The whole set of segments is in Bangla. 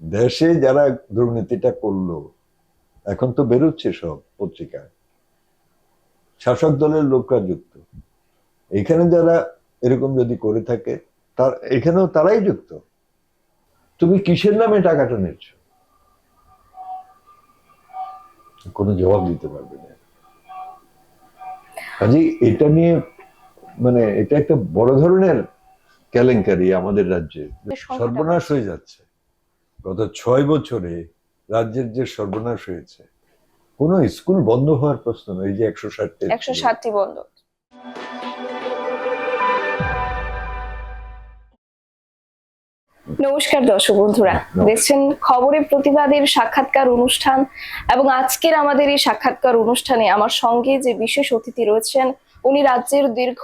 দেশে যারা দুর্নীতিটা করল এখন তো বেরোচ্ছে সব পত্রিকায়। শাসক দলের লোকরা যুক্ত। এখানে যারা এরকম যদি করে থাকে তার এখানেও তারাই যুক্ত। তুমি কিসের নামে টাকাটা নিচ্ছ? কোনো জবাব দিতে পারবে না। কাজে এটা নিয়ে মানে এটা একটা বড় ধরনের কেলেঙ্কারি আমাদের রাজ্যে। সর্বনাশ হয়ে যাচ্ছে। গত ছয় বছরে রাজ্যের যে সর্বনাশ হয়েছে কোন স্কুল বন্ধ হওয়ার প্রশ্ন নয় যে একশো ষাটটা একশো ষাটটি বন্ধ। নমস্কার দর্শক বন্ধুরা। দেখছেন খবরের প্রতিবাদের সাক্ষাৎকার অনুষ্ঠান এবং আজকের আমাদের এই সাক্ষাৎকার অনুষ্ঠানে আমার সঙ্গে যে বিশেষ অতিথি রয়েছেন উনি রাজ্যের দীর্ঘ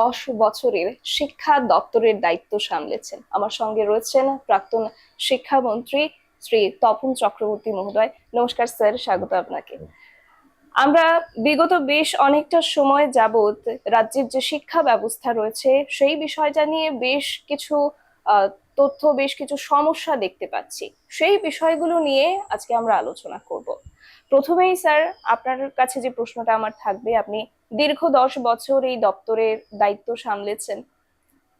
দশ বছরের শিক্ষা দপ্তরের দায়িত্ব সামলেছেন। আমার সঙ্গে রয়েছেন প্রাক্তন শিক্ষামন্ত্রী শ্রী তপন চক্রবর্তী মহোদয়। নমস্কার স্যার, স্বাগত আপনাকে। আমরা বিগত বেশ অনেকটা সময় যাবত রাজ্যের যে শিক্ষা ব্যবস্থা রয়েছে, সেই বিষয়টা নিয়ে বেশ কিছু তথ্য, বেশ কিছু সমস্যা দেখতে পাচ্ছি। সেই বিষয়গুলো নিয়ে আজকে আমরা আলোচনা করব। প্রথমেই স্যার, আপনার কাছে যে প্রশ্নটা আমার থাকবে, আপনি দীর্ঘ দশ বছর এই দপ্তরের দায়িত্ব সামলেছেন।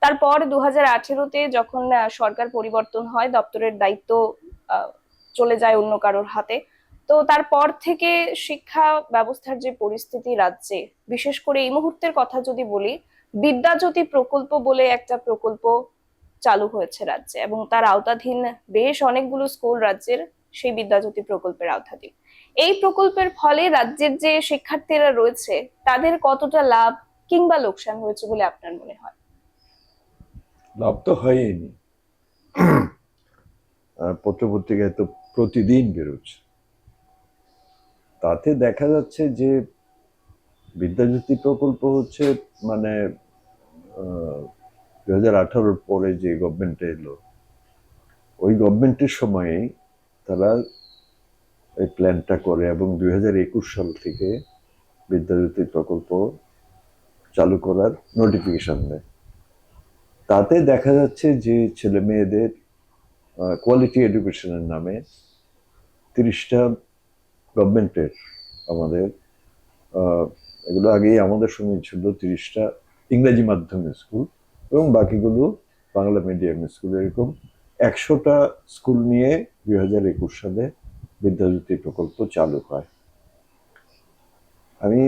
তারপর দু হাজার আঠেরোতে যখন সরকার পরিবর্তন হয়, দপ্তরের দায়িত্ব চলে যায় অন্য কারোর হাতে। তো তারপর থেকে শিক্ষা ব্যবস্থার যে পরিস্থিতি রাজ্যে, বিশেষ করে এই মুহূর্তের কথা যদি বলি বিদ্যাজ্যোতি প্রকল্প বলে একটা প্রকল্প চালু হয়েছে রাজ্যে এবং তার আওতাধীন বেশ অনেকগুলো স্কুল রাজ্যের সেই বিদ্যাজ্যোতি প্রকল্পের আওতাধীন। এই প্রকল্পের ফলে রাজ্যের যে শিক্ষার্থীরা রয়েছে, তাদের কতটা লাভ কিংবা লোকসান হয়েছে বলে আপনার মনে হয়? লাভ তো হয়নি। পত্রপত্রিকায় তো প্রতিদিন বেরোচ্ছে। তাতে দেখা যাচ্ছে যে বিদ্যাজ্যোতি প্রকল্প হচ্ছে মানে দু হাজার আঠারোর পরে যে গভর্নমেন্টে এলো, ওই গভর্নমেন্টের সময়ে তারা এই প্ল্যানটা করে এবং দুই হাজার একুশ সাল থেকে বিদ্যাজ্যোতি প্রকল্প চালু করার নোটিফিকেশান দেয়। তাতে দেখা যাচ্ছে যে ছেলে মেয়েদের কোয়ালিটি এডুকেশনের নামে তিরিশটা গভর্নমেন্টের আমাদের এগুলো আগেই আমাদের সঙ্গে ছিল তিরিশটা ইংরেজি মাধ্যম স্কুল এবং বাকিগুলো বাংলা মিডিয়াম স্কুল। এরকম একশোটা স্কুল নিয়ে দুই হাজার একুশ সালে বিদ্যাজ্যোতি প্রকল্প চালু হয়। আমি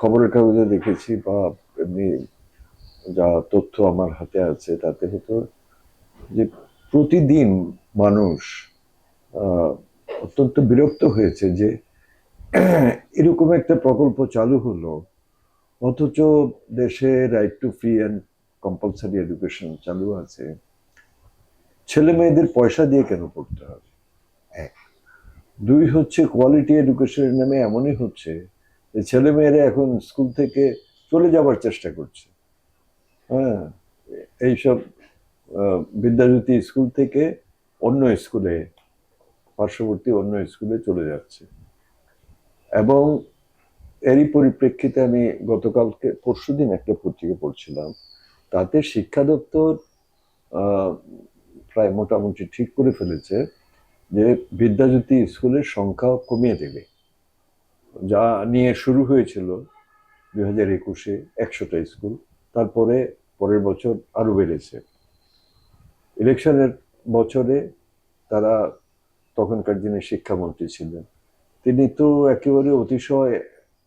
খবরের কাগজে দেখেছি বা এমনি যা তথ্য আমার হাতে আছে, তাতে হতো যে প্রতিদিন মানুষ অত্যন্ত বিরক্ত হয়েছে যে এরকম একটা প্রকল্প চালু হলো, অথচ দেশে right to free and compulsory education চালু আছে। ছেলে মেয়েদের পয়সা দিয়ে কেন পড়তে হবে? এক। দুই হচ্ছে কোয়ালিটি এডুকেশনের নামে এমনই হচ্ছে যে ছেলে মেয়েরা এখন স্কুল থেকে চলে যাবার চেষ্টা করছে। হ্যাঁ এইসব বিদ্যাজ্যোতি স্কুল থেকে অন্য স্কুলে পার্শ্ববর্তী অন্য স্কুলে চলে যাচ্ছে। এবং এরই পরিপ্রেক্ষিতে আমি গতকালকে পরশু দিন একটা পত্রিকা পড়ছিলাম, তাতে শিক্ষা দপ্তর প্রায় মোটামুটি ঠিক করে ফেলেছে যে বিদ্যাজ্যোতি স্কুলের সংখ্যা কমিয়ে দেবে। যা নিয়ে শুরু হয়েছিল দুই হাজার একুশে একশোটা স্কুল, তারপরে পরের বছর আরও বেড়েছে। ইলেকশনের বছরে তারা তখনকার দিনে শিক্ষামন্ত্রী ছিলেন। তিনি তো একেবারে অতিশয়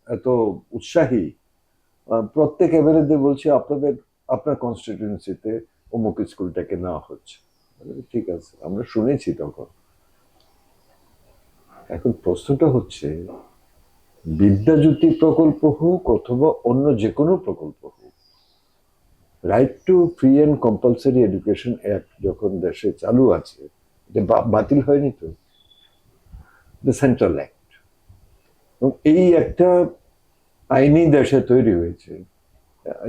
এত উৎসাহী। প্রত্যেক এমএলএদের বলছে, আপনাদের, আপনার কনস্টিটিউয়েন্সিতে অমুক স্কুলটাকে নেওয়া হচ্ছে। ঠিক আছে, আমরা শুনেছি তখন। এখন প্রশ্নটা হচ্ছে, বিদ্যাজ্যোতি প্রকল্প হোক অথবা অন্য যে কোনো প্রকল্প হোক right to free and compulsory education act যখন দেশে চালু আছে, এটা বাতিল হয়নি তো? দ্য সেন্ট্রাল অ্যাক্ট এবং এই একটা আইনি দেশে তৈরি হয়েছে,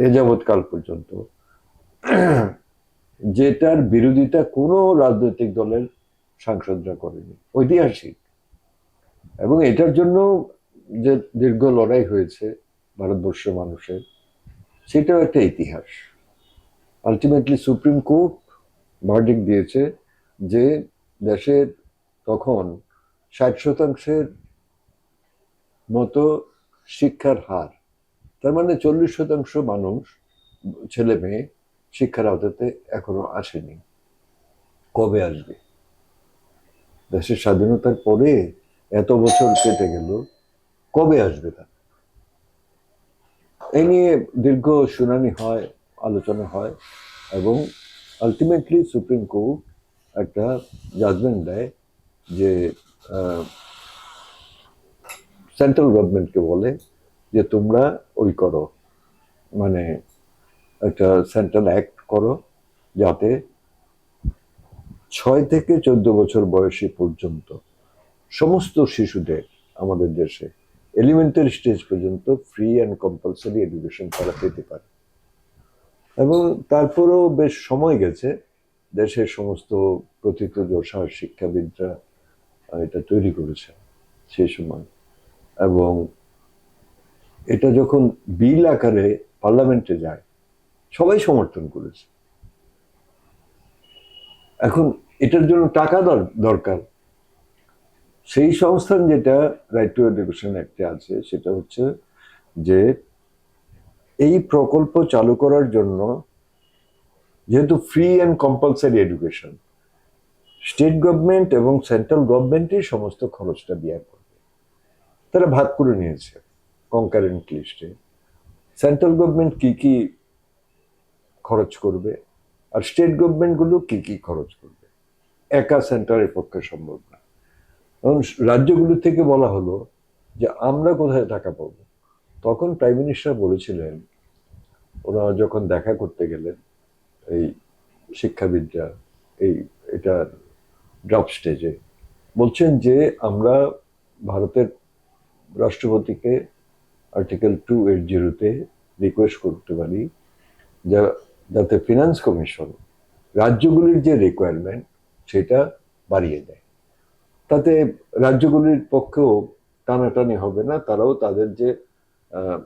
এ যাবৎকাল পর্যন্ত, যেটার বিরোধিতা কোনো রাজনৈতিক দলের সাংসদরা করেনি, ঐতিহাসিক। এবং এটার জন্য যে দীর্ঘ লড়াই হয়েছে ভারতবর্ষের মানুষের, সেটাও একটা ইতিহাস। আলটিমেটলি সুপ্রিম কোর্ট ভার্ডিক দিয়েছে যে দেশের তখন ষাট শতাংশের মতো শিক্ষার হার, তার মানে চল্লিশ শতাংশ মানুষ, ছেলে মেয়ে শিক্ষার আওতাতে এখনও আসেনি। কবে আসবে? দেশের স্বাধীনতার পরে এত বছর কেটে গেল, কবে আসবে তা? এই নিয়ে দীর্ঘ শুনানি হয়, আলোচনা হয় এবং আলটিমেটলি সুপ্রিম কোর্ট একটা জাজমেন্ট দেয় যে সেন্ট্রাল গভর্নমেন্টকে বলে যে তোমরা ওই করো মানে একটা সেন্ট্রাল অ্যাক্ট করো যাতে ছয় থেকে চোদ্দ বছর বয়সী পর্যন্ত সমস্ত শিশুদের আমাদের দেশে এলিমেন্টারি স্টেজ পর্যন্ত ফ্রি অ্যান্ড কম্পালসারি এডুকেশন তারা পেতে পারে। এবং তারপরেও বেশ সময় গেছে দেশের সমস্ত প্রথিত যশা শিক্ষাবিদরা এটা তৈরি করেছে সেই সময়। এবং এটা যখন বিল আকারে পার্লামেন্টে যায়, সবাই সমর্থন করেছে। এখন এটার জন্য টাকা দর- দরকার। সেই সংস্থান যেটা রাইট টু এডুকেশন অ্যাক্টে আছে, সেটা হচ্ছে যে এই প্রকল্প চালু করার জন্য যেহেতু free and compulsory education state government এবং সেন্ট্রাল গভর্নমেন্টই সমস্ত খরচটা বিয়ার করবে। তারা ভাগ করে নিয়েছে কনকারেন্ট লিস্টে সেন্ট্রাল গভর্নমেন্ট কি কি খরচ করবে? আর স্টেট গভর্নমেন্টগুলো কি কি খরচ করবে? একা সেন্টারের পক্ষে সম্ভব এবং রাজ্যগুলো থেকে বলা হলো যে আমরা কোথায় টাকা পাবো। তখন প্রাইম মিনিস্টার বলেছিলেন ওরা যখন দেখা করতে গেলেন, এই শিক্ষাবিদরা, এই এটা ড্রপ স্টেজে বলছেন যে আমরা ভারতের রাষ্ট্রপতিকে আর্টিকেল টু এইট জিরোতে রিকোয়েস্ট করতে পারি, যা, যাতে ফিনান্স কমিশন রাজ্যগুলির যে রিকোয়ারমেন্ট সেটা বাড়িয়ে দেয়। তাতে রাজ্যগুলির পক্ষেও টানাটানি হবে না, তারাও তাদের যে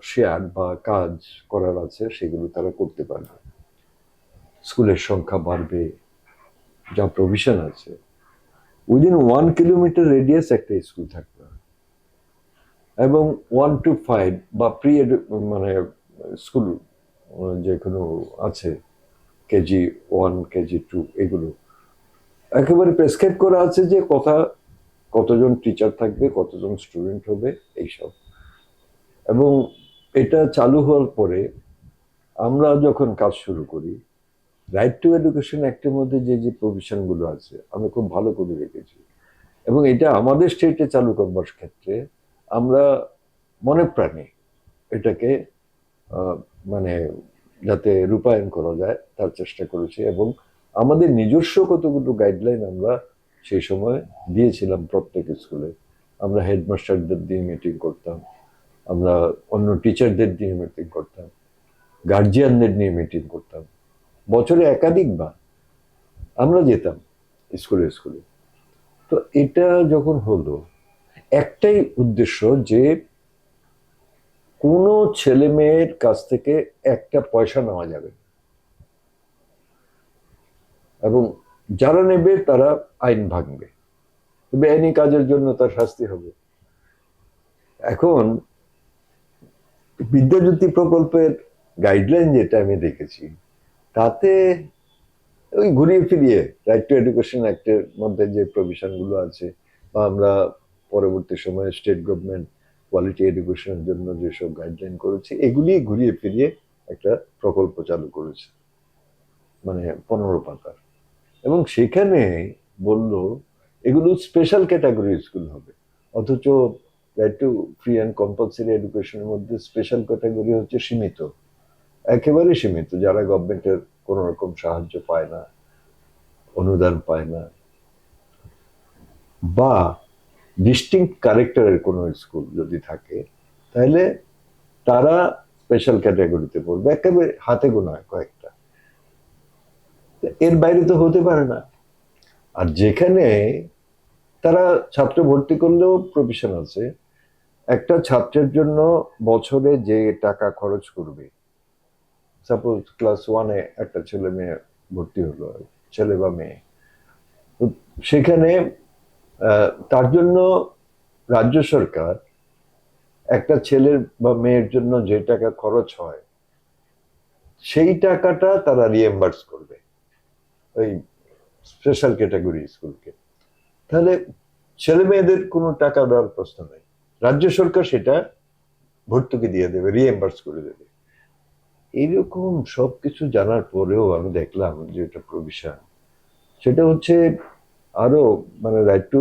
শেয়ার বা কাজ করার আছে সেগুলো তারা করতে পারবে। স্কুলের সংখ্যা বাড়বে, যা প্রভিশন আছে। উইদিন ওয়ান কিলোমিটার রেডিয়াস একটা স্কুল থাকবে এবং ওয়ান টু ফাইভ বা প্রি মানে স্কুল যে কোনো আছে, কেজি ওয়ান কেজি টু এগুলো। একেবারে প্রেসক্রাইব করা আছে যে, কথা কতজন টিচার থাকবে, কতজন স্টুডেন্ট হবে, এইসব। এবং এটা চালু হওয়ার পরে আমরা যখন কাজ শুরু করি রাইট টু এডুকেশন অ্যাক্টের মধ্যে যে যে প্রভিশনগুলো আছে আমি খুব ভালো করে রেখেছি এবং এটা আমাদের স্টেটে চালু করবার ক্ষেত্রে আমরা মনে প্রাণে এটাকে মানে যাতে রূপায়ণ করা যায়, তার চেষ্টা করেছি। এবং আমাদের নিজস্ব কতগুলো গাইডলাইন আমরা সেই সময় দিয়েছিলাম প্রত্যেক স্কুলে। আমরা হেডমাস্টারদের দিয়ে মিটিং করতাম। আমরা অন্য টিচারদের দিয়ে মিটিং করতাম। গার্জিয়ানদের নিয়ে মিটিং করতাম। বছরে একাধিকবার আমরা যেতাম স্কুলে স্কুলে। তো এটা যখন হলো, একটাই উদ্দেশ্য যে কোনো ছেলে মেয়ের কাছ থেকে একটা পয়সা নেওয়া যাবে। এবং যারা নেবে তারা আইন ভাঙবে। বেআইনি কাজের জন্য তার শাস্তি হবে। এখন, বিদ্যাজ্যোতি প্রকল্পের গাইডলাইন যেটা আমি দেখেছি, তাতে ওই ঘুরিয়ে ফিরিয়ে রাইট টু এডুকেশন অ্যাক্টের মধ্যে যে প্রভিশনগুলো আছে, বা আমরা পরবর্তী সময়ে স্টেট গভর্নমেন্ট কোয়ালিটি এডুকেশনের জন্য যেসব গাইডলাইন করেছে, এগুলি ঘুরিয়ে ফিরিয়ে একটা প্রকল্প চালু করেছে। মানে পনেরো পাতার। এবং সেখানে বলল, এগুলো স্পেশাল ক্যাটাগরি স্কুল হবে। অথচ right to free and compulsory এডুকেশনের মধ্যে স্পেশাল ক্যাটাগরি হচ্ছে সীমিত। একেবারে সীমিত, যারা গভর্নমেন্টের কোনো রকম সাহায্য পায় না, অনুদান পায় না। বা ডিস্টিংক্ট ক্যারেক্টারের কোনো স্কুল যদি থাকে, তাহলে তারা স্পেশাল ক্যাটাগরিতে পড়বে। একেবারে হাতে গোনা কয়েকটা। তো এর বাইরে তো হতে পারে না। আর যেখানে তারা ছাত্র ভর্তি করলেও প্রফেশন আছে, একটা ছাত্রের জন্য বছরে যে টাকা খরচ করবে সাপোজ ক্লাস ওয়ানে একটা ছেলে মেয়ে ভর্তি হলো, ছেলে বা মেয়ে। সেখানে তার জন্য রাজ্য সরকার একটা ছেলের বা মেয়ের জন্য যে টাকা খরচ হয়, সেই টাকাটা তারা রিএম্বার্স করবে। ওই স্পেশাল ক্যাটাগরি স্কুলকে। তাহলে ছেলে মেয়েদের কোনো টাকা দেওয়ার প্রশ্ন নেই। রাজ্য সরকার সেটা ভর্তুকি দিয়ে দেবে রিএম্বার্স করে দেবে। এইরকম সবকিছু জানার পরেও আমি দেখলাম যে এটা প্রভিশন সেটা হচ্ছে আরও মানে রাইট টু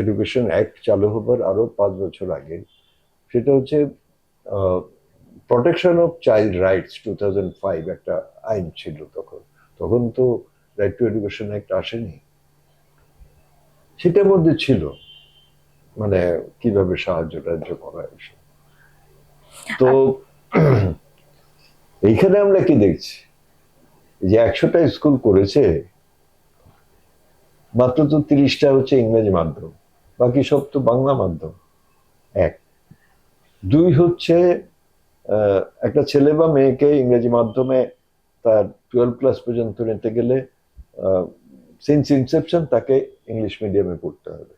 এডুকেশন অ্যাক্ট চালু হবার আরও পাঁচ বছর আগে। সেটা হচ্ছে protection of child rights two thousand five একটা আইন ছিল তখন। তখন তো রাইট টু এডুকেশন অ্যাক্ট আসেনি। সেটার মধ্যে ছিল মানে কীভাবে সাহায্য টাহায্য করা এসব তো এইখানে আমরা কি দেখছি? যে একশোটা স্কুল করেছে, মাত্র তো তিরিশটা হচ্ছে ইংরেজি মাধ্যম, বাকি সব তো বাংলা মাধ্যম। এক। দুই হচ্ছে একটা ছেলে বা মেয়েকে ইংরেজি মাধ্যমে তার টুয়েলভ ক্লাস পর্যন্ত নিতে গেলে সিন্স ইনসেপশন তাকে ইংলিশ মিডিয়ামে পড়তে হবে।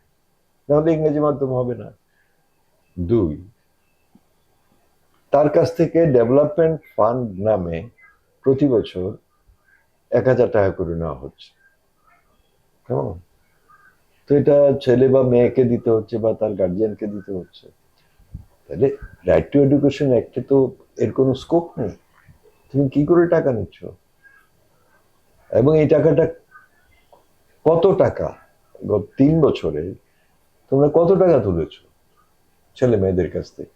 নাহলে ইংরেজি মাধ্যম হবে না। দুই, তার কাছ থেকে ডেভেলপমেন্ট ফান্ড নামে প্রতি বছর এক হাজার টাকা করে নেওয়া হচ্ছে। কেমন? তো এটা ছেলে বা মেয়েকে দিতে হচ্ছে বা তার গার্জিয়ানকে দিতে হচ্ছে। তাহলে রাইট টু এডুকেশন অ্যাক্টে তো এর কোনো স্কোপ নেই। তুমি কি করে টাকা নিচ্ছ? এবং এই টাকাটা কত টাকা? গত তিন বছরে তোমরা কত টাকা তুলেছ ছেলে মেয়েদের কাছ থেকে?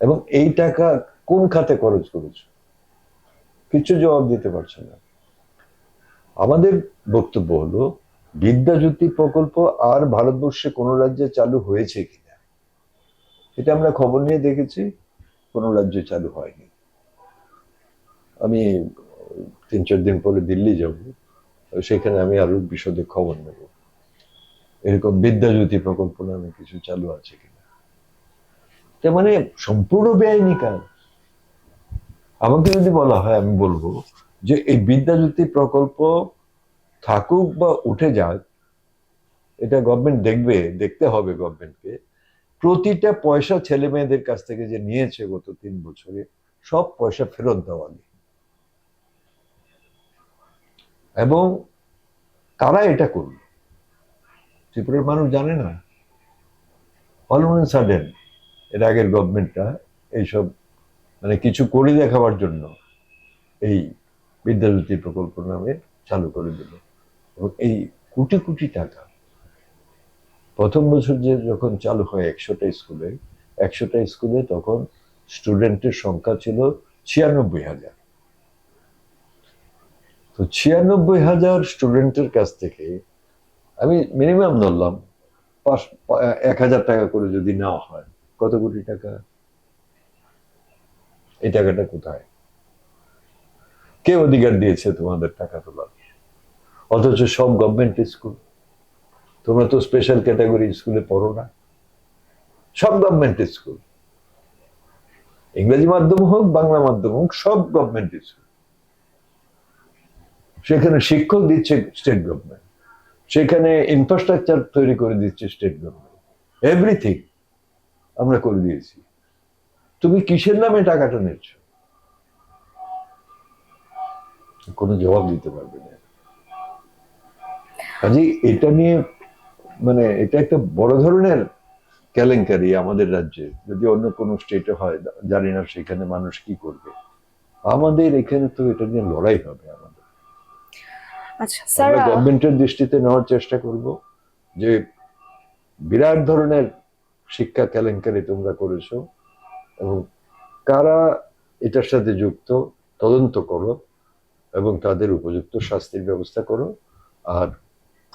এবং এই টাকা কোন খাতে খরচ করেছ? কিছু জবাব দিতে পারছে না। আমাদের বক্তব্য হলো বিদ্যাজ্যোতি প্রকল্প আর ভারতবর্ষে কোনো রাজ্যে চালু হয়েছে কিনা? এটা আমরা খবর নিয়ে দেখেছি, কোনো রাজ্যে চালু হয়নি। আমি তিন, চার দিন পরে দিল্লি যাব, সেখানে আমি আরও বিশদে খবর নেব। এরকম বিদ্যাজ্যোতি প্রকল্প নামে কিছু চালু আছে কিনা। তার মানে সম্পূর্ণ বেআইনি কাজ। আমাকে যদি বলা হয়, আমি বলব যে এই বিদ্যাজ্যোতি প্রকল্প থাকুক বা উঠে যাক, এটা গভর্নমেন্ট দেখবে, দেখতে হবে গভর্নমেন্টকে প্রতিটা পয়সা ছেলে মেয়েদের কাছ থেকে যে নিয়েছে গত তিন বছরে, সব পয়সা ফেরত দেওয়া এবং কারা এটা করল। ত্রিপুরার মানুষ জানে না। অল সাডেন এর আগের গভর্নমেন্টটা এইসব মানে কিছু করে দেখাবার জন্য এই বিদ্যাজ্যোতি প্রকল্প নামে চালু করে দিল। এবং এই কোটি কোটি টাকা প্রথম বছর যে যখন চালু হয় একশোটা স্কুলে একশোটা স্কুলে তখন স্টুডেন্টের সংখ্যা ছিল ছিয়ানব্বই হাজার। তো ছিয়ানব্বই হাজার স্টুডেন্টের কাছ থেকে আমি মিনিমাম ধরলাম পাঁচ এক হাজার টাকা করে যদি নেওয়া হয়, কত কোটি টাকা? এই টাকাটা কোথায়? কে অধিকার দিয়েছে তোমাদের টাকা তোলার? অথচ সব গভর্নমেন্ট স্কুল তোমরা তো স্পেশাল ক্যাটাগরি স্কুলে পড়ো না। সব গভর্নমেন্ট স্কুল ইংরেজি মাধ্যম হোক, বাংলা মাধ্যম হোক, সব গভর্নমেন্ট স্কুল সেখানে শিক্ষক দিচ্ছে স্টেট গভর্নমেন্ট সেখানে ইনফ্রাস্ট্রাকচার তৈরি করে দিচ্ছে স্টেট গভর্নমেন্ট এভরিথিং আমরা করে দিয়েছি। তুমি কিসের নামে টাকাটা নিচ্ছ? কোনো জবাব দিতে পারবে না। কাজে এটা নিয়ে মানে এটা একটা বড় ধরনের কেলেঙ্কারি আমাদের রাজ্যে। যদি অন্য কোনো স্টেটে হয়, জানি না সেখানে মানুষ কি করবে। আমাদের এখানে তো এটা নিয়ে লড়াই হবে আমাদের আচ্ছা স্যার গভর্নমেন্টের দৃষ্টিতে নেওয়ার চেষ্টা করব যে বিরাট ধরনের শিক্ষা কেলেঙ্কারি তোমরা করেছ এবং কারা এটার সাথে যুক্ত তদন্ত করো এবং তাদের উপযুক্ত শাস্তির ব্যবস্থা করো আর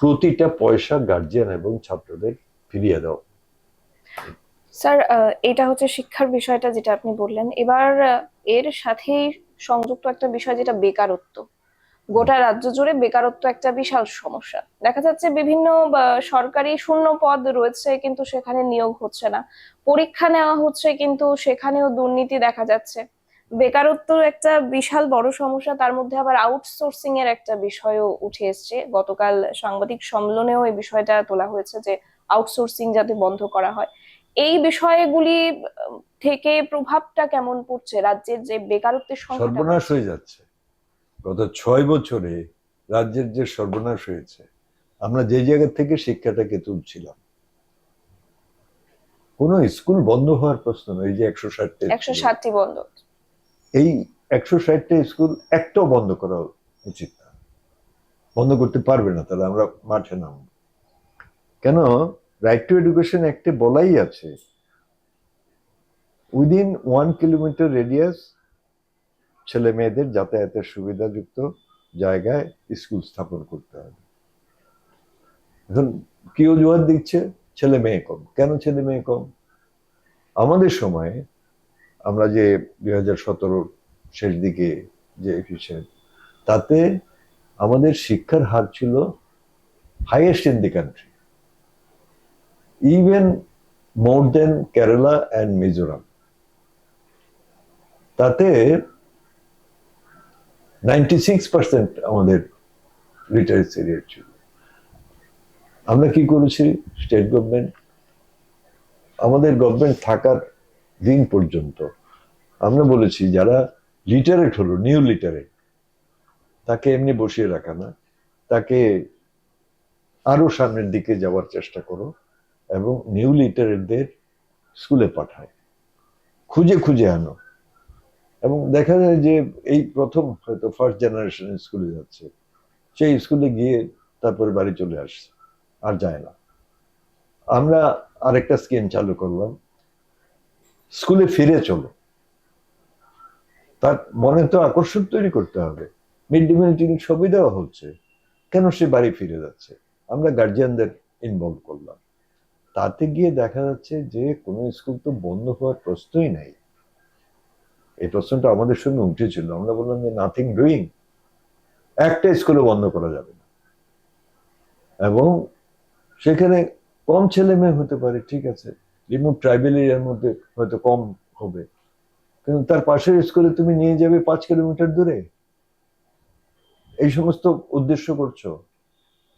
প্রতিটা পয়সা গার্জিয়ান এবং ছাত্রদের ফিরিয়ে দাও। স্যার এটা হচ্ছে শিক্ষার বিষয়টা যেটা আপনি বললেন। এবার এর সাথেই সংযুক্ত একটা বিষয় যেটা বেকারত্ব। গোটা রাজ্য জুড়ে বেকারত্ব একটা বিশাল সমস্যা। দেখা যাচ্ছে বিভিন্ন সরকারি শূন্য পদ রয়েছে, কিন্তু সেখানে নিয়োগ হচ্ছে না। পরীক্ষা নেওয়া হচ্ছে, কিন্তু সেখানেও দুর্নীতি দেখা যাচ্ছে। বেকারত্ব একটা বিশাল বড় সমস্যা, তার মধ্যে আবার আউটসোর্সিং এর একটা বিষয়ও উঠে এসছে। গতকাল সাংবাদিক সম্মেলনেও এই বিষয়টা তোলা হয়েছে যে আউটসোর্সিং যাতে বন্ধ করা হয়। এই বিষয়গুলি থেকে প্রভাবটা কেমন পড়ছে? রাজ্যের যে বেকারত্বের সংখ্যাটা সর্বনাশ হয়ে যাচ্ছে। গত ছয় বছরে রাজ্যের যে সর্বনাশ হয়েছে আমরা যে জায়গা থেকে শিক্ষাটাকে তুলছিলাম কোনো স্কুল বন্ধ হওয়ার প্রশ্ন নয় যে একশো ষাটটা একশো ষাটটি বন্ধ। এই একশো ষাটটা স্কুল একটাও বন্ধ করা উচিত না। বন্ধ করতে পারবে না তাহলে আমরা মাঠে নাম কেন? রাইট টু এডুকেশন একটে বলাই আছে উইদিন ওয়ান কিলোমিটার রেডিয়াস ছেলে মেয়েদের যাতায়াতের সুবিধাযুক্ত জায়গায় স্কুল স্থাপন করতে হবে। এখন কি অজুহাত দিচ্ছে? ছেলে মেয়ে কম। কেন ছেলে মেয়ে কম? আমাদের সময়ে আমরা যে দুই হাজার সতেরো শেষ দিকে যে হিসেব তাতে আমাদের শিক্ষার হার ছিল highest in the country even more than Kerala and Mizoram তাতে নাইনটি সিক্স পার্সেন্ট আমাদের লিটারেসি রেট ছিল। আমরা কি করেছি? স্টেট গভর্নমেন্ট আমাদের গভর্নমেন্ট থাকার দিন পর্যন্ত আমরা বলেছি, যারা লিটারেট হলো নিউ লিটারেট তাকে এমনি বসিয়ে রাখা না। তাকে আরও সামনের দিকে যাওয়ার চেষ্টা করো এবং নিউ লিটারেটদের স্কুলে পাঠায়। খুঁজে খুঁজে আনো। এবং দেখা যায় যে এই প্রথম হয়তো ফার্স্ট জেনারেশন স্কুলে যাচ্ছে। সেই স্কুলে গিয়ে তারপরে বাড়ি চলে আসছে, আর যায় না। আমরা আরেকটা স্কিম চালু করলাম। স্কুলে ফিরে চলো। তার মনে তো আকর্ষণ তৈরি করতে হবে। মিড ডে মিল টিফিন সবই দেওয়া হচ্ছে। কেন সে বাড়ি ফিরে যাচ্ছে? আমরা গার্জিয়ানদের ইনভলভ করলাম। তাতে গিয়ে দেখা যাচ্ছে যে কোনো স্কুল তো বন্ধ হওয়ার প্রশ্নই নাই। এই প্রশ্নটা আমাদের সঙ্গে উঠেছিল আমরা বললাম যে নাথিং ডুইং একটা স্কুলে বন্ধ করা যাবে না। এবং সেখানে কম ছেলে মেয়ে হতে পারে, ঠিক আছে। রিমোট ট্রাইবেল এরিয়ার মধ্যে হয়তো কম হবে। কিন্তু তার পাশের স্কুলে তুমি নিয়ে যাবে পাঁচ কিলোমিটার দূরে। এই সমস্ত উদ্দেশ্য করছ।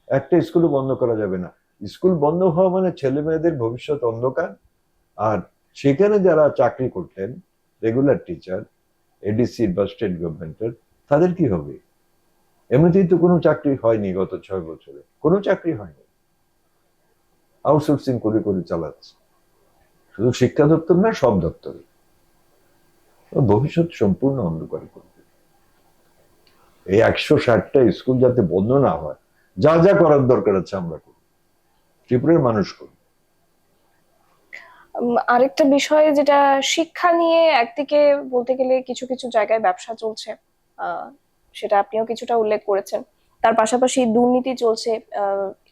একটা স্কুলও বন্ধ করা যাবে না। স্কুল বন্ধ হওয়া মানে ছেলে মেয়েদের ভবিষ্যৎ অন্ধকার। আর সেখানে যারা চাকরি করতেন রেগুলার টিচার এডিসি বা স্টেট গভর্নমেন্টের, তাদের কি হবে? এমনিতেই তো কোনো চাকরি হয়নি গত ছয় বছরে। কোনো চাকরি হয়নি। আউটসোর্সিং করে করে চালাচ্ছে। শুধু শিক্ষা দপ্তর না, সব দপ্তরে। ভবিষ্যৎ সম্পূর্ণ অন্ধকারে করবে এই একশো ষাটটা স্কুল যাতে বন্ধ না হয়, যা যা করার দরকার আছে আমরা করি। ত্রিপুরার মানুষ করি। আরেকটা বিষয় যেটা শিক্ষা নিয়ে একদিকে বলতে গেলে কিছু কিছু জায়গায় ব্যবসা চলছে সেটা আপনিও কিছুটা উল্লেখ করেছেন। তার পাশাপাশি দুর্নীতি চলছে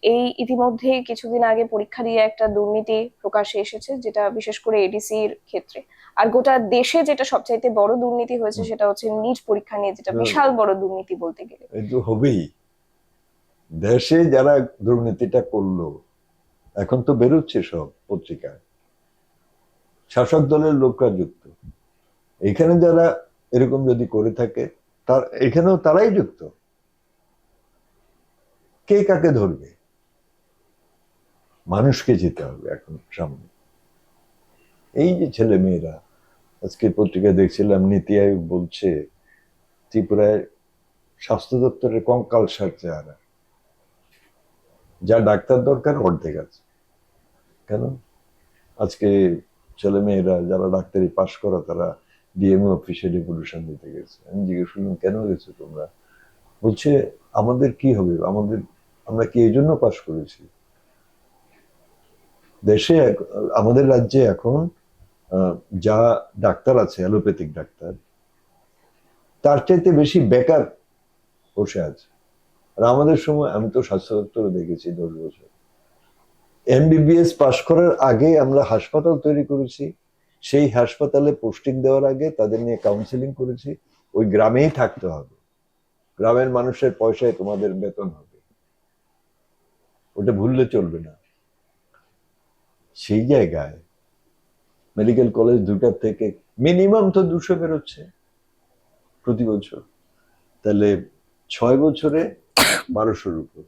এই ইতিমধ্যে কিছুদিন আগে পরীক্ষা দিয়ে একটা দুর্নীতি প্রকাশে এসেছে যেটা বিশেষ করে এডিসি এডিসির ক্ষেত্রে। আর গোটা দেশে যেটা সবচাইতে বড় দুর্নীতি হয়েছে সেটা হচ্ছে নিট পরীক্ষা নিয়ে যেটা বিশাল বড় দুর্নীতি বলতে গেলে। হবেই। দেশে যারা দুর্নীতিটা করল এখন তো বেরোচ্ছে সব পত্রিকায় শাসক দলের লোকরা যুক্ত। এখানে যারা এরকম যদি করে থাকে, তার, এখানেও তারাই যুক্ত। কে কাকে ধরবে? মানুষকে যেতে হবে এখন সামনে। এই যে ছেলে মেয়েরা আজকে পত্রিকায় দেখছিলাম, নীতি আয়োগ বলছে, ত্রিপুরায় স্বাস্থ্য দপ্তরের কঙ্কাল সার চেহারা যা ডাক্তার দরকার, অর্ধেক আছে। কেন? আজকে ছেলে মেয়েরা যারা ডাক্তারি পাশ করা, তারা ডিএমও অফিসে ডেপুটেশন দিতে গেছে। আমি জিজ্ঞেস করলাম, কেন গেছো তোমরা? বলছে, আমাদের কি হবে? আমাদের, আমরা কি এই জন্য পাশ করেছি? দেশে আমাদের রাজ্যে এখন যা ডাক্তার আছে, অ্যালোপ্যাথিক ডাক্তার, তার চাইতে বেশি বেকার বসে আছে। আর আমাদের সময়, আমি তো স্বাস্থ্য দপ্তরে দেখেছি দশ বছর। এমবিবিএস পাশ করার আগে আমরা হাসপাতাল তৈরি করেছি। সেই হাসপাতালে পোস্টিং দেওয়ার আগে তাদের নিয়ে কাউন্সিলিং করেছি। ওই গ্রামেই থাকতে হবে। গ্রামের মানুষের পয়সায় তোমাদের বেতন হবে। ওটা ভুললে চলবে না। সেই জায়গায় মেডিকেল কলেজ দুটার থেকে মিনিমাম তো দুশো বেরোচ্ছে প্রতি বছর। তাহলে ছয় বছরে বারোশোর উপর।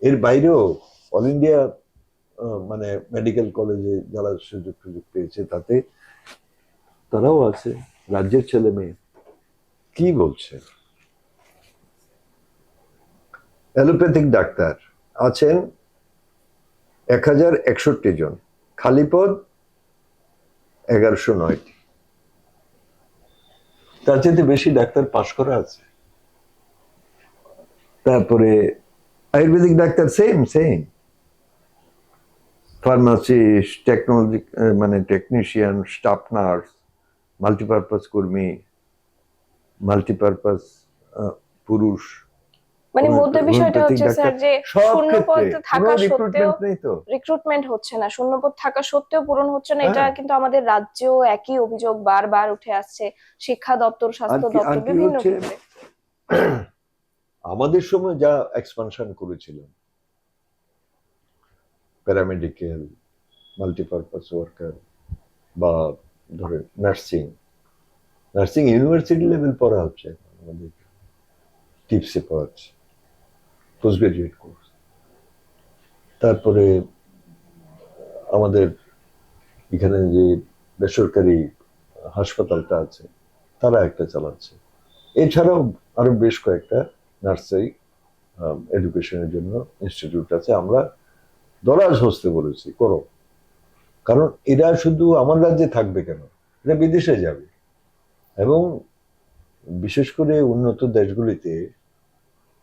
এর বাইরেও অল ইন্ডিয়া মানে মেডিকেল কলেজে যারা সুযোগ সুযোগ পেয়েছে তাতে, তারাও আছে, রাজ্যের ছেলে মেয়ে। কি বলছে? অ্যালোপ্যাথিক ডাক্তার আছেন এক হাজার একষট্টি জন, খালি পদ এগারোশো নয়টি। তার চাইতে বেশি ডাক্তার পাশ করা আছে। তারপরে ayurvedic doctor same same pharmacist technology মানে টেকনিশিয়ান স্টাফ নার্স মাল্টিপারপাস কর্মী মাল্টিপারপাস পুরুষ মানে মধ্যে বিষয়টা হচ্ছে স্যার যে শূন্য পদ থাকা সত্ত্বেও রিক্রুটমেন্ট হচ্ছে না। শূন্যপদ থাকা সত্ত্বেও পূরণ হচ্ছে না। এটা হ্যাঁ। কিন্তু আমাদের রাজ্যেও একই অভিযোগ বারবার উঠে আসছে। শিক্ষা দপ্তর স্বাস্থ্য দপ্তর বিভিন্ন আমাদের সময় যা এক্সপানশন করেছিলেন প্যারামেডিক্যাল মাল্টিপারপাস ওয়ার্কার বা ধরেন নার্সিং নার্সিং ইউনিভার্সিটি লেভেল পড়া হচ্ছে আমাদের টিপসে পড়াচ্ছে পোস্ট গ্রাজুয়েট কোর্স তারপরে আমাদের এখানে যে বেসরকারি হাসপাতালটা আছে, তারা একটা চালাচ্ছে। এছাড়াও আরও বেশ কয়েকটা নার্সারি এডুকেশনের জন্য ইনস্টিটিউট আছে। আমরা দরাজ হস্তে বলেছি, করো। কারণ এরা শুধু আমার রাজ্যে থাকবে কেন? এরা বিদেশে যাবে। এবং বিশেষ করে উন্নত দেশগুলিতে,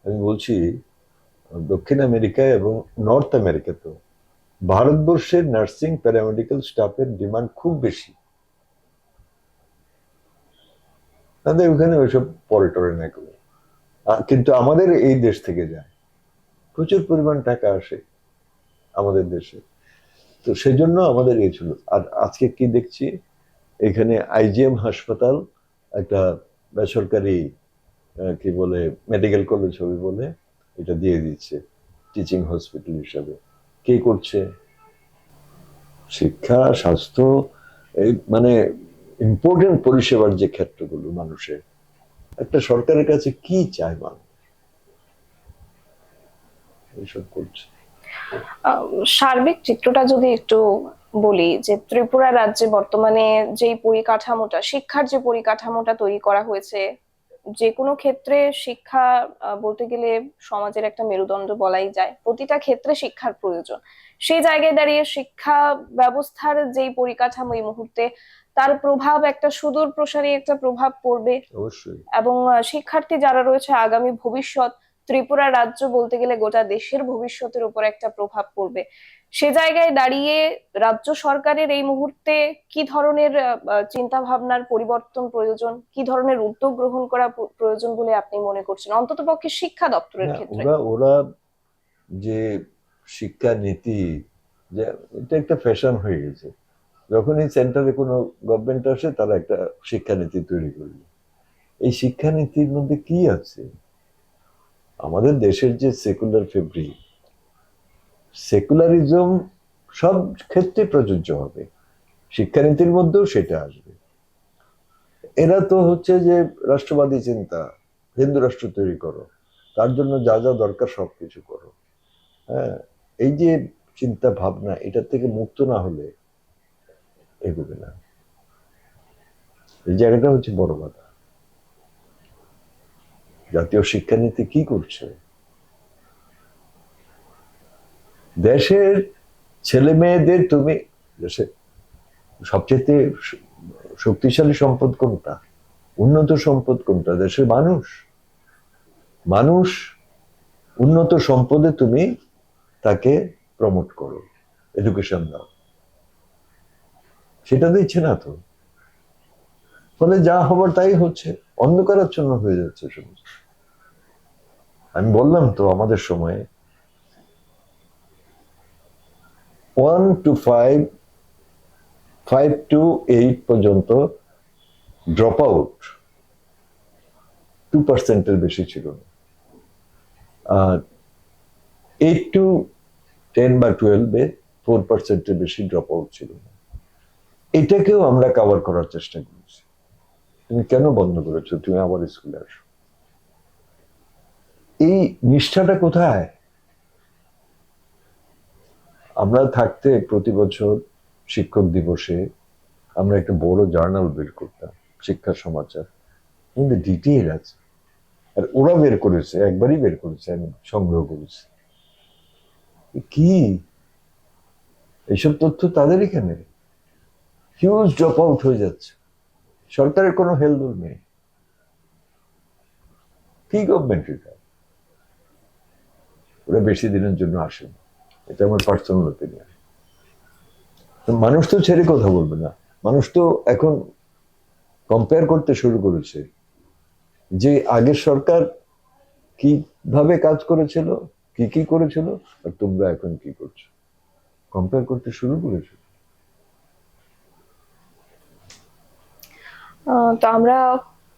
আমি বলছি, দক্ষিণ আমেরিকা এবং নর্থ আমেরিকাতেও ভারতবর্ষের নার্সিং প্যারামেডিক্যাল স্টাফের ডিমান্ড খুব বেশি। তাদের ওখানে ওইসব পরে টরে না কিন্তু আমাদের এই দেশ থেকে যায়। প্রচুর পরিমাণ টাকা আসে। আমাদের দেশে। তো সেজন্য আমাদের এই ছিল। আর আজকে কি দেখছি? এখানে আইজিএম হাসপাতাল, একটা বেসরকারি কি বলে মেডিকেল কলেজ হবে বলে এটা দিয়ে দিচ্ছে টিচিং হসপিটাল হিসাবে। কে করছে? শিক্ষা, স্বাস্থ্য, এই মানে ইম্পর্টেন্ট পরিষেবার যে ক্ষেত্রগুলো মানুষের। একটা সরকারের কাছে কি চায় মানুষ? এইসব করছে। সার্বিক চিত্রটা যদি একটু বলি যে ত্রিপুরা রাজ্যে বর্তমানে যেই পরিকাঠামোটা শিক্ষার যে পরিকাঠামোটা তৈরি করা হয়েছে যে কোনো ক্ষেত্রে শিক্ষা বলতে গেলে সমাজের একটা মেরুদণ্ড বলাই যায়। প্রতিটা ক্ষেত্রে শিক্ষার প্রয়োজন। সেই জায়গায় দাঁড়িয়ে শিক্ষা ব্যবস্থার যেই পরিকাঠামো এই মুহূর্তে তার প্রভাব একটা সুদূর প্রসারী একটা প্রভাব পড়বে। অবশ্যই। এবং শিক্ষার্থী যারা রয়েছে আগামী ভবিষ্যৎ ত্রিপুরা রাজ্য বলতে গেলে গোটা দেশের ভবিষ্যতের উপর একটা প্রভাব পড়বে। সে জায়গায় দাঁড়িয়ে রাজ্য সরকারের এই মুহূর্তে কি ধরনের চিন্তা ভাবনার পরিবর্তন প্রয়োজন কি ধরনের উদ্যোগ গ্রহণ করা প্রয়োজন বলে আপনি মনে করছেন? অন্তত পক্ষে শিক্ষা দপ্তরের ক্ষেত্রে। ওরা যে শিক্ষা নীতি যে এটা একটা ফ্যাশন হয়ে গেছে। যখনই সেন্টারে কোনো গভর্নমেন্ট আসে তারা একটা শিক্ষানীতি তৈরি করবে। এই শিক্ষানীতির মধ্যে কি আছে? আমাদের দেশের যে সেকুলার ফেব্রিক সেকুলারিজম সব ক্ষেত্রে প্রযোজ্য হবে। শিক্ষানীতির মধ্যেও সেটা আসবে। এরা তো হচ্ছে যে রাষ্ট্রবাদী চিন্তা, হিন্দু রাষ্ট্র তৈরি করো, তার জন্য যা যা দরকার সব কিছু করো। হ্যাঁ এই যে চিন্তা ভাবনা এটা থেকে মুক্ত না হলে এগোবে না। এই জায়গাটা হচ্ছে বড় কথা জাতীয় শিক্ষানীতি কি করছে? দেশের ছেলে মেয়েদের তুমি, দেশে সবচেয়ে শক্তিশালী সম্পদ কোনটা? উন্নত সম্পদ কোনটা? দেশের মানুষ। মানুষ উন্নত সম্পদে তুমি তাকে প্রমোট করো এডুকেশন দাও। সেটা দিচ্ছে না তো। ফলে যা হবার তাই হচ্ছে। অন্ধকারাচ্ছন্ন হয়ে যাচ্ছে সমস্ত। আমি বললাম তো আমাদের সময়ে one two five five two eight পর্যন্ত ড্রপ আউট টু পার্সেন্টের বেশি ছিল না। আর এইট টু টেন বা টুয়েলভে ফোর পার্সেন্টের বেশি ড্রপ আউট ছিল না। এটাকেও আমরা কভার করার চেষ্টা করেছি তুমি কেন বন্ধ করেছ? তুমি আবার স্কুলে আসো। এই নিষ্ঠাটা কোথায়? আমরা থাকতে প্রতি বছর শিক্ষক দিবসে আমরা একটা বড় জার্নাল বের করতাম, শিক্ষা সমাচার। কিন্তু ডিটেল আছে। আর ওরা বের করেছে, একবারই বের করেছে, আমি সংগ্রহ করেছি। কি? এইসব তথ্য তাদের এখানে? হিউজ ড্রপ আউট হয়ে যাচ্ছে। সরকারের কোনো হেলদোল নেই। কি গভর্নমেন্ট এটা? ওরা বেশি দিনের জন্য আসেন এটা আমার পার্সোনাল ওপিনিয়ন মানুষ তো ছেড়ে কথা বলবে না। মানুষ তো এখন কম্পেয়ার করতে শুরু করেছে। যে আগের সরকার কীভাবে কাজ করেছিল, কি কি করেছিল, আর তোমরা এখন কি করছ? কম্পেয়ার করতে শুরু করেছ। তো আমরা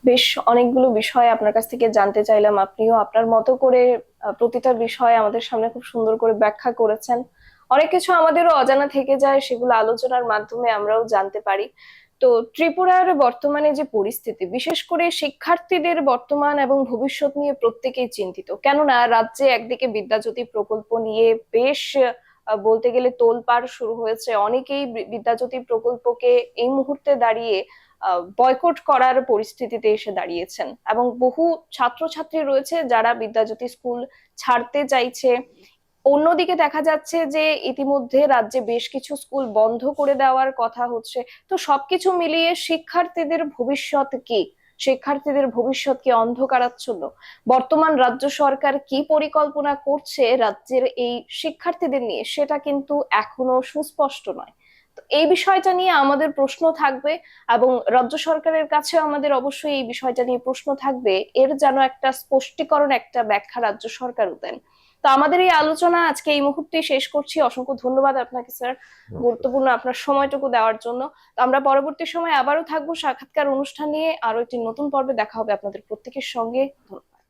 বেশ অনেকগুলো বিষয় আপনার কাছ থেকে জানতে চাইলাম। আপনিও আপনার মতো করে প্রতিটা বিষয় আমাদের সামনে খুব সুন্দর করে ব্যাখ্যা করেছেন। অনেক কিছু আমাদেরও অজানা থেকে যায়, সেগুলো আলোচনার মাধ্যমে আমরাও জানতে পারি। তো ত্রিপুরার বর্তমানে যে পরিস্থিতি, বিশেষ করে শিক্ষার্থীদের বর্তমান এবং ভবিষ্যৎ নিয়ে প্রত্যেকেই চিন্তিত। কেননা রাজ্যে একদিকে বিদ্যাজ্যোতি প্রকল্প নিয়ে বেশ বলতে গেলে তোলপাড় শুরু হয়েছে। অনেকেই বিদ্যাজ্যোতি প্রকল্পকে এই মুহূর্তে দাঁড়িয়ে বয়কট করার পরিস্থিতিতে এসে দাঁড়িয়েছেন। এবং বহু ছাত্রছাত্রী রয়েছে যারা বিদ্যাজ্যোতি স্কুল ছাড়তে চাইছে। অন্যদিকে দেখা যাচ্ছে যে ইতিমধ্যে রাজ্যে বেশ কিছু স্কুল বন্ধ করে দেওয়ার কথা হচ্ছে। তো সবকিছু মিলিয়ে শিক্ষার্থীদের ভবিষ্যৎ কি? শিক্ষার্থীদের ভবিষ্যৎকে অন্ধকারাচ্ছন্ন? বর্তমান রাজ্য সরকার কি পরিকল্পনা করছে রাজ্যের এই শিক্ষার্থীদের নিয়ে? সেটা কিন্তু এখনও সুস্পষ্ট নয়। এই বিষয়টা নিয়ে আমাদের প্রশ্ন থাকবে এবং রাজ্য সরকারের কাছে আমাদের অবশ্যই এই বিষয়টা নিয়ে প্রশ্ন থাকবে। এর যেন একটা স্পষ্টীকরণ একটা ব্যাখ্যা রাজ্য সরকারও দেন। তো আমাদের এই আলোচনা আজকে এই মুহূর্তে শেষ করছি। অসংখ্য ধন্যবাদ আপনাকে স্যার গুরুত্বপূর্ণ আপনার সময়টুকু দেওয়ার জন্য। তো আমরা পরবর্তী সময় আবারও থাকব সাক্ষাৎকার অনুষ্ঠান নিয়ে। আরও একটি নতুন পর্বে দেখা হবে আপনাদের প্রত্যেকের সঙ্গে। ধন্যবাদ।